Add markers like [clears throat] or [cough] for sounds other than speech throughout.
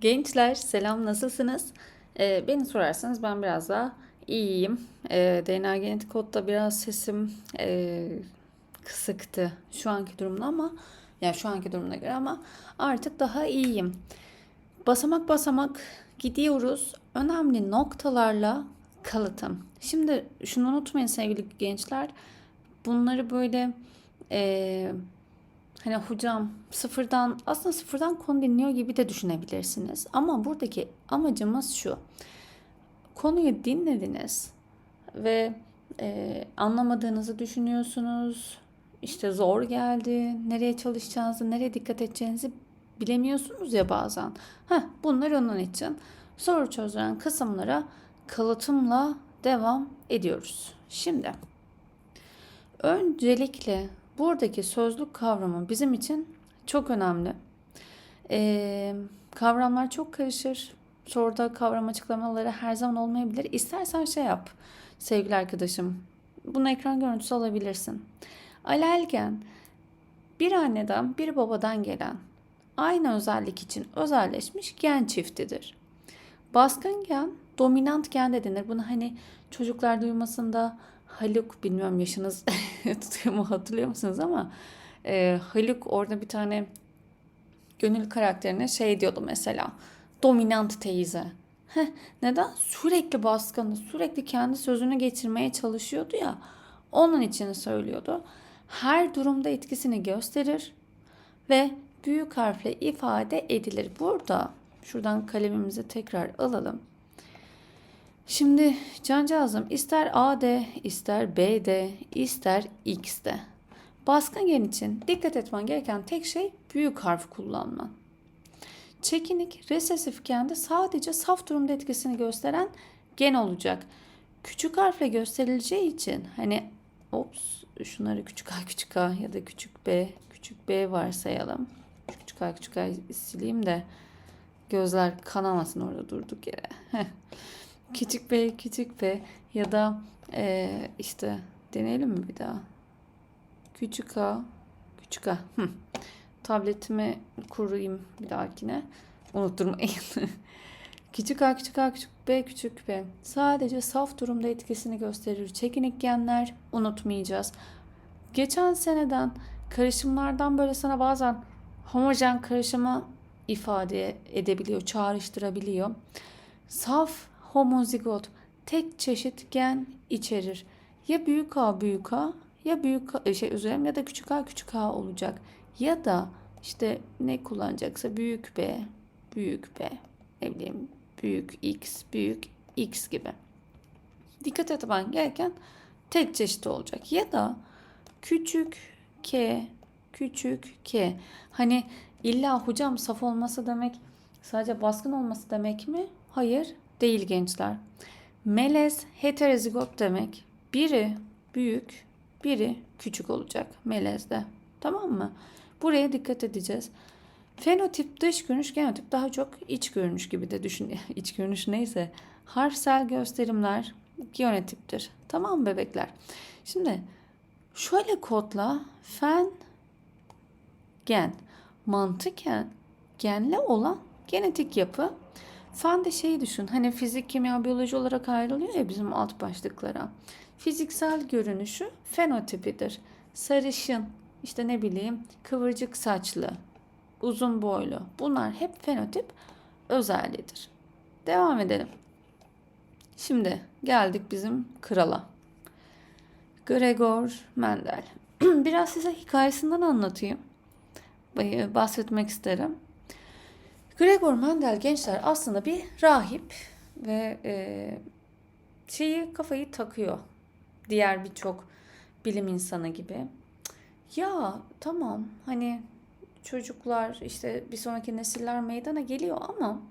Gençler selam nasılsınız? Ee, beni sorarsanız ben biraz daha iyiyim. Ee, DNA genetik kodda biraz sesim e, kısıktı şu anki durumda ama yani şu anki durumuna göre ama artık daha iyiyim. Basamak basamak gidiyoruz. Önemli noktalarla kalıtım. Şimdi şunu unutmayın sevgili gençler. Bunları böyle e, Hani hocam sıfırdan aslında sıfırdan konu dinliyor gibi de düşünebilirsiniz. Ama buradaki amacımız şu. Konuyu dinlediniz ve e, anlamadığınızı düşünüyorsunuz. İşte zor geldi. Nereye çalışacağınızı, nereye dikkat edeceğinizi bilemiyorsunuz ya bazen. Heh, bunlar onun için. Soru çözdüren kısımlara kalıtımla devam ediyoruz. Şimdi öncelikle Buradaki sözlük kavramı bizim için çok önemli. Ee, kavramlar çok karışır. Soruda kavram açıklamaları her zaman olmayabilir. İstersen şey yap sevgili arkadaşım. Bunu ekran görüntüsü alabilirsin. Alelgen bir anneden bir babadan gelen aynı özellik için özelleşmiş gen çiftidir. Baskın gen dominant gen de denir. Bunu hani çocuklar duymasında Haluk bilmiyorum yaşınız [laughs] tutuyor mu hatırlıyor musunuz ama e, Haluk orada bir tane gönül karakterine şey diyordu mesela dominant teyze. [laughs] Heh, neden? Sürekli baskını, sürekli kendi sözünü geçirmeye çalışıyordu ya. Onun için söylüyordu. Her durumda etkisini gösterir ve büyük harfle ifade edilir. Burada şuradan kalemimizi tekrar alalım. Şimdi cancağızım ister A ister B ister X de. Baskın gen için dikkat etmen gereken tek şey büyük harf kullanman. Çekinik, resesif gende sadece saf durumda etkisini gösteren gen olacak. Küçük harfle gösterileceği için hani ops şunları küçük a küçük a ya da küçük b küçük b varsayalım. Küçük a küçük a sileyim de gözler kanamasın orada durduk yere. Küçük B, küçük B ya da e, işte deneyelim mi bir daha? Küçük A, küçük A. Hı. Tabletimi kurayım bir dahakine. Unutturmayın. [laughs] küçük A, küçük A, küçük B, küçük B. Sadece saf durumda etkisini gösterir. Çekinik genler unutmayacağız. Geçen seneden karışımlardan böyle sana bazen homojen karışımı ifade edebiliyor, çağrıştırabiliyor. Saf homozigot tek çeşit gen içerir. Ya büyük A büyük A ya büyük A, şey özür ya da küçük A küçük A olacak. Ya da işte ne kullanacaksa büyük B, büyük B, ne bileyim büyük X, büyük X gibi. Dikkat etmen gereken tek çeşit olacak. Ya da küçük K, küçük K. Hani illa hocam saf olması demek sadece baskın olması demek mi? Hayır değil gençler. Melez heterozigot demek. Biri büyük, biri küçük olacak melezde. Tamam mı? Buraya dikkat edeceğiz. Fenotip dış görünüş, genotip daha çok iç görünüş gibi de düşün. [laughs] iç görünüş neyse. Harfsel gösterimler genotiptir. Tamam mı bebekler? Şimdi şöyle kodla fen gen mantıken genle olan genetik yapı Fen de şeyi düşün. Hani fizik, kimya, biyoloji olarak ayrılıyor ya bizim alt başlıklara. Fiziksel görünüşü fenotipidir. Sarışın, işte ne bileyim kıvırcık saçlı, uzun boylu. Bunlar hep fenotip özelliğidir. Devam edelim. Şimdi geldik bizim krala. Gregor Mendel. [clears throat] Biraz size hikayesinden anlatayım. Bahsetmek isterim. Gregor Mendel gençler aslında bir rahip ve e, şeyi kafayı takıyor. Diğer birçok bilim insanı gibi. Ya tamam hani çocuklar işte bir sonraki nesiller meydana geliyor ama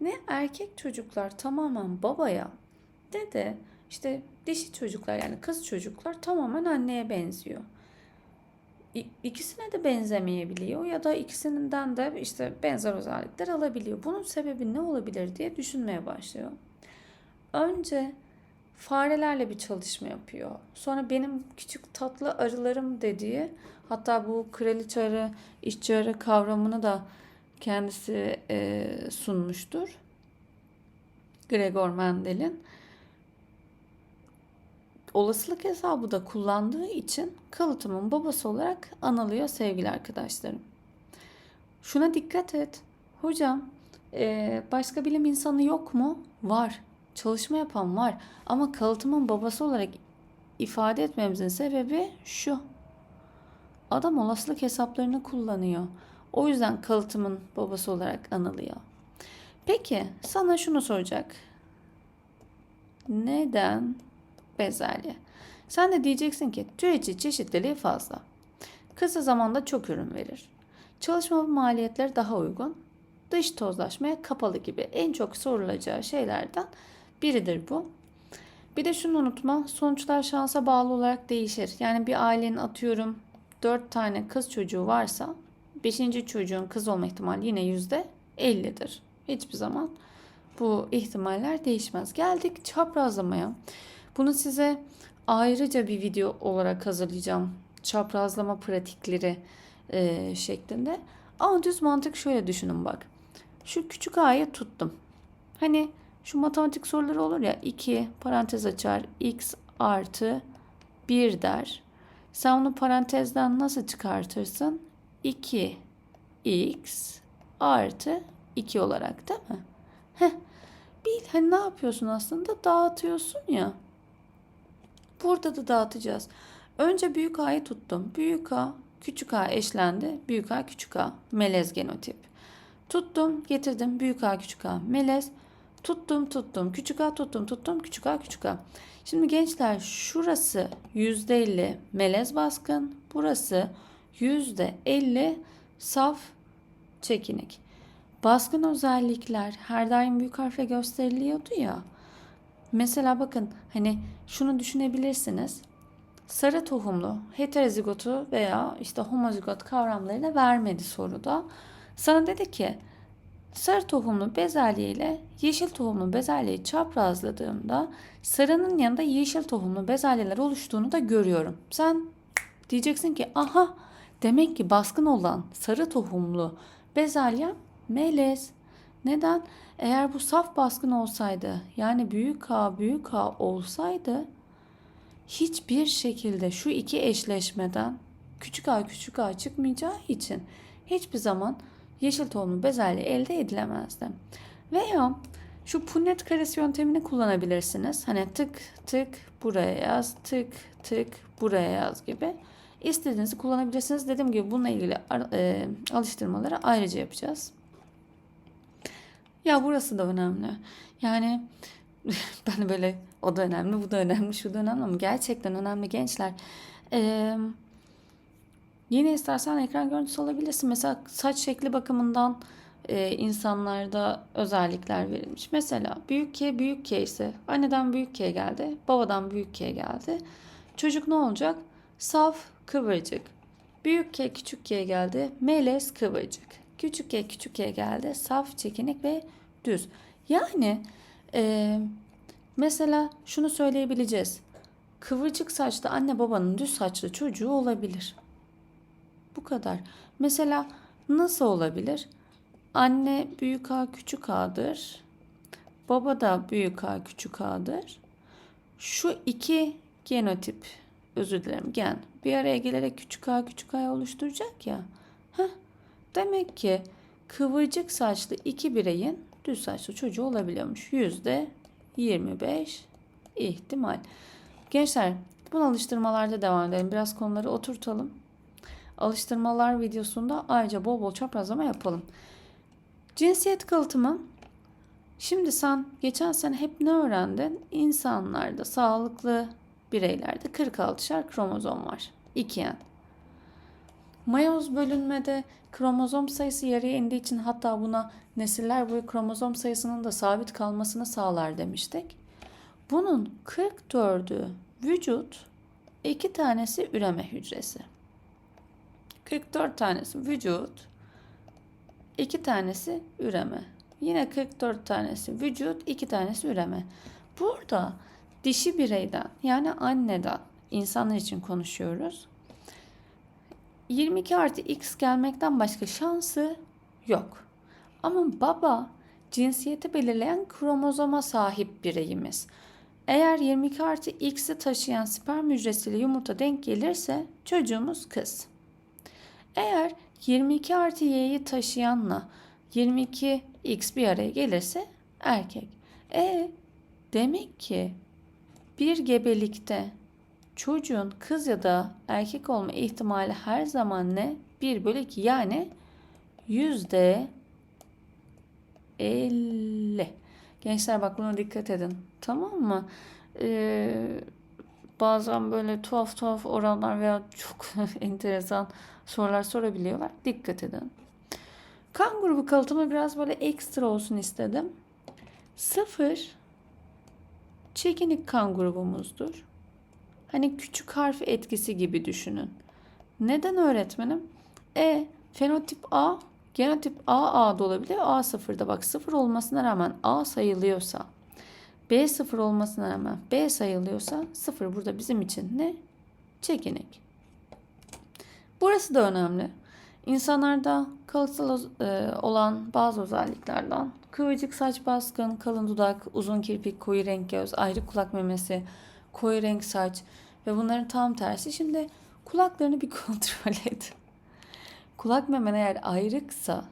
ne erkek çocuklar tamamen babaya ne de işte dişi çocuklar yani kız çocuklar tamamen anneye benziyor ikisine de benzemeyebiliyor ya da ikisinden de işte benzer özellikler alabiliyor. Bunun sebebi ne olabilir diye düşünmeye başlıyor. Önce farelerle bir çalışma yapıyor. Sonra benim küçük tatlı arılarım dediği hatta bu kraliçe arı, işçi arı kavramını da kendisi e, sunmuştur. Gregor Mendel'in olasılık hesabı da kullandığı için kalıtımın babası olarak anılıyor sevgili arkadaşlarım. Şuna dikkat et. Hocam e, başka bilim insanı yok mu? Var. Çalışma yapan var. Ama kalıtımın babası olarak ifade etmemizin sebebi şu. Adam olasılık hesaplarını kullanıyor. O yüzden kalıtımın babası olarak anılıyor. Peki sana şunu soracak. Neden bezelye? Sen de diyeceksin ki türeci çeşitliliği fazla. Kısa zamanda çok ürün verir. Çalışma maliyetleri daha uygun. Dış tozlaşmaya kapalı gibi en çok sorulacağı şeylerden biridir bu. Bir de şunu unutma, sonuçlar şansa bağlı olarak değişir. Yani bir ailenin atıyorum 4 tane kız çocuğu varsa 5. çocuğun kız olma ihtimali yine %50'dir. Hiçbir zaman bu ihtimaller değişmez. Geldik çaprazlamaya. Bunu size ayrıca bir video olarak hazırlayacağım. Çaprazlama pratikleri e, şeklinde. Ama düz mantık şöyle düşünün bak. Şu küçük a'yı tuttum. Hani şu matematik soruları olur ya 2 parantez açar x artı 1 der. Sen onu parantezden nasıl çıkartırsın? 2x artı 2 olarak değil mi? Heh. Bil hani ne yapıyorsun aslında? Dağıtıyorsun ya. Burada da dağıtacağız. Önce büyük A'yı tuttum. Büyük A, küçük A eşlendi. Büyük A, küçük A. Melez genotip. Tuttum, getirdim. Büyük A, küçük A. Melez. Tuttum, tuttum. Küçük A, tuttum, tuttum. Küçük A, küçük A. Şimdi gençler şurası %50 melez baskın. Burası %50 saf çekinik. Baskın özellikler her daim büyük harfle gösteriliyordu ya. Mesela bakın hani şunu düşünebilirsiniz. Sarı tohumlu heterozigotu veya işte homozigot kavramlarını vermedi soruda. Sana dedi ki sarı tohumlu bezelye ile yeşil tohumlu bezelyeyi çaprazladığımda sarının yanında yeşil tohumlu bezelyeler oluştuğunu da görüyorum. Sen diyeceksin ki aha demek ki baskın olan sarı tohumlu bezelye melez. Neden? Eğer bu saf baskın olsaydı yani büyük K büyük K olsaydı hiçbir şekilde şu iki eşleşmeden küçük A küçük A çıkmayacağı için hiçbir zaman yeşil tohumlu bezelye elde edilemezdi. Veya şu punnet karesi yöntemini kullanabilirsiniz. Hani tık tık buraya yaz, tık tık buraya yaz gibi. İstediğinizi kullanabilirsiniz. Dediğim gibi bununla ilgili e, alıştırmaları ayrıca yapacağız. Ya burası da önemli. Yani [laughs] ben böyle o da önemli, bu da önemli, şu da önemli ama gerçekten önemli gençler. Ee, yine istersen ekran görüntüsü alabilirsin. Mesela saç şekli bakımından e, insanlarda özellikler verilmiş. Mesela büyük K büyük K ise anneden büyük K geldi, babadan büyük K geldi. Çocuk ne olacak? Saf, kıvırcık. Büyük K küçük K geldi, melez, kıvırcık. Küçük K küçük K geldi, saf, çekinik ve düz. Yani e, mesela şunu söyleyebileceğiz. Kıvırcık saçlı anne babanın düz saçlı çocuğu olabilir. Bu kadar. Mesela nasıl olabilir? Anne büyük A küçük A'dır. Baba da büyük A küçük A'dır. Şu iki genotip özür dilerim gen bir araya gelerek küçük A küçük A oluşturacak ya. Heh, demek ki kıvırcık saçlı iki bireyin düz saçlı çocuğu olabiliyormuş. Yüzde 25 ihtimal. Gençler bu alıştırmalarda devam edelim. Biraz konuları oturtalım. Alıştırmalar videosunda ayrıca bol bol çaprazlama yapalım. Cinsiyet kalıtımı. Şimdi sen geçen sene hep ne öğrendin? İnsanlarda, sağlıklı bireylerde 46'şer kromozom var. 2N. Mayoz bölünmede kromozom sayısı yarıya indiği için hatta buna nesiller boyu kromozom sayısının da sabit kalmasını sağlar demiştik. Bunun 44'ü vücut, 2 tanesi üreme hücresi. 44 tanesi vücut, 2 tanesi üreme. Yine 44 tanesi vücut, 2 tanesi üreme. Burada dişi bireyden yani anneden insanlar için konuşuyoruz. 22 artı x gelmekten başka şansı yok. Ama baba cinsiyeti belirleyen kromozoma sahip bireyimiz. Eğer 22 artı X'i taşıyan sperm hücresiyle yumurta denk gelirse çocuğumuz kız. Eğer 22 artı Y'yi taşıyanla 22 X bir araya gelirse erkek. E demek ki bir gebelikte çocuğun kız ya da erkek olma ihtimali her zaman ne? 1 bölü 2 yani yüzde 50. Gençler bak buna dikkat edin. Tamam mı? Ee, bazen böyle tuhaf tuhaf oranlar veya çok [laughs] enteresan sorular sorabiliyorlar. Dikkat edin. Kan grubu kalıtımı biraz böyle ekstra olsun istedim. Sıfır çekinik kan grubumuzdur. Hani küçük harf etkisi gibi düşünün. Neden öğretmenim? E fenotip A, genotip A A da olabilir. A sıfırda bak sıfır olmasına rağmen A sayılıyorsa, B sıfır olmasına rağmen B sayılıyorsa sıfır burada bizim için ne? Çekinik. Burası da önemli. İnsanlarda kalıtsal e, olan bazı özelliklerden kıvırcık saç baskın, kalın dudak, uzun kirpik, koyu renk göz, ayrı kulak memesi, koyu renk saç ve bunların tam tersi. Şimdi kulaklarını bir [laughs] kontrol et. Kulak memen eğer ayrıksa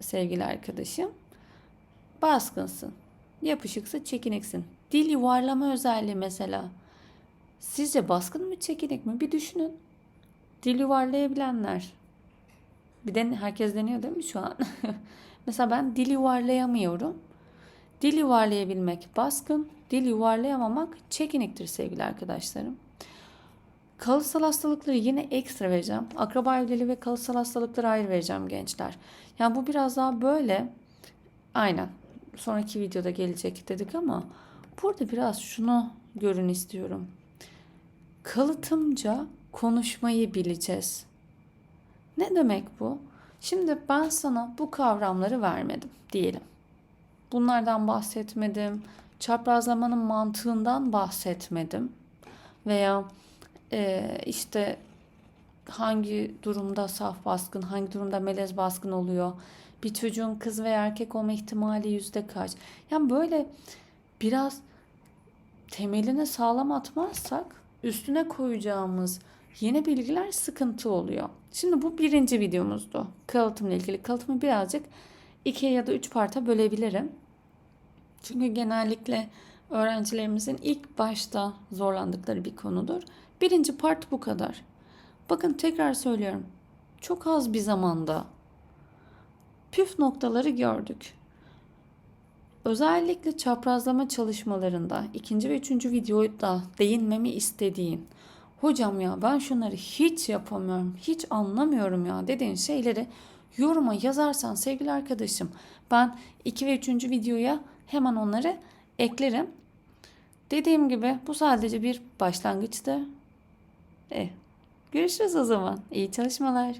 sevgili arkadaşım baskınsın. Yapışıksa çekiniksin. Dil yuvarlama özelliği mesela. Sizce baskın mı çekinik mi? Bir düşünün. Dil yuvarlayabilenler. Bir de herkes deniyor değil mi şu an? [laughs] mesela ben dil yuvarlayamıyorum. Dil yuvarlayabilmek baskın, dil yuvarlayamamak çekiniktir sevgili arkadaşlarım. Kalıtsal hastalıkları yine ekstra vereceğim. Akraba evliliği ve kalıtsal hastalıkları ayrı vereceğim gençler. Yani bu biraz daha böyle aynen sonraki videoda gelecek dedik ama burada biraz şunu görün istiyorum. Kalıtımca konuşmayı bileceğiz. Ne demek bu? Şimdi ben sana bu kavramları vermedim diyelim. Bunlardan bahsetmedim. Çaprazlamanın mantığından bahsetmedim. Veya e, işte hangi durumda saf baskın, hangi durumda melez baskın oluyor. Bir çocuğun kız ve erkek olma ihtimali yüzde kaç. Yani böyle biraz temelini sağlam atmazsak üstüne koyacağımız yeni bilgiler sıkıntı oluyor. Şimdi bu birinci videomuzdu. Kalıtımla ilgili. Kalıtımı birazcık iki ya da üç parta bölebilirim. Çünkü genellikle öğrencilerimizin ilk başta zorlandıkları bir konudur. Birinci part bu kadar. Bakın tekrar söylüyorum. Çok az bir zamanda püf noktaları gördük. Özellikle çaprazlama çalışmalarında ikinci ve üçüncü videoda değinmemi istediğin hocam ya ben şunları hiç yapamıyorum, hiç anlamıyorum ya dediğin şeyleri yoruma yazarsan sevgili arkadaşım ben 2 ve 3. videoya hemen onları eklerim. Dediğim gibi bu sadece bir başlangıçtı. E, görüşürüz o zaman. İyi çalışmalar.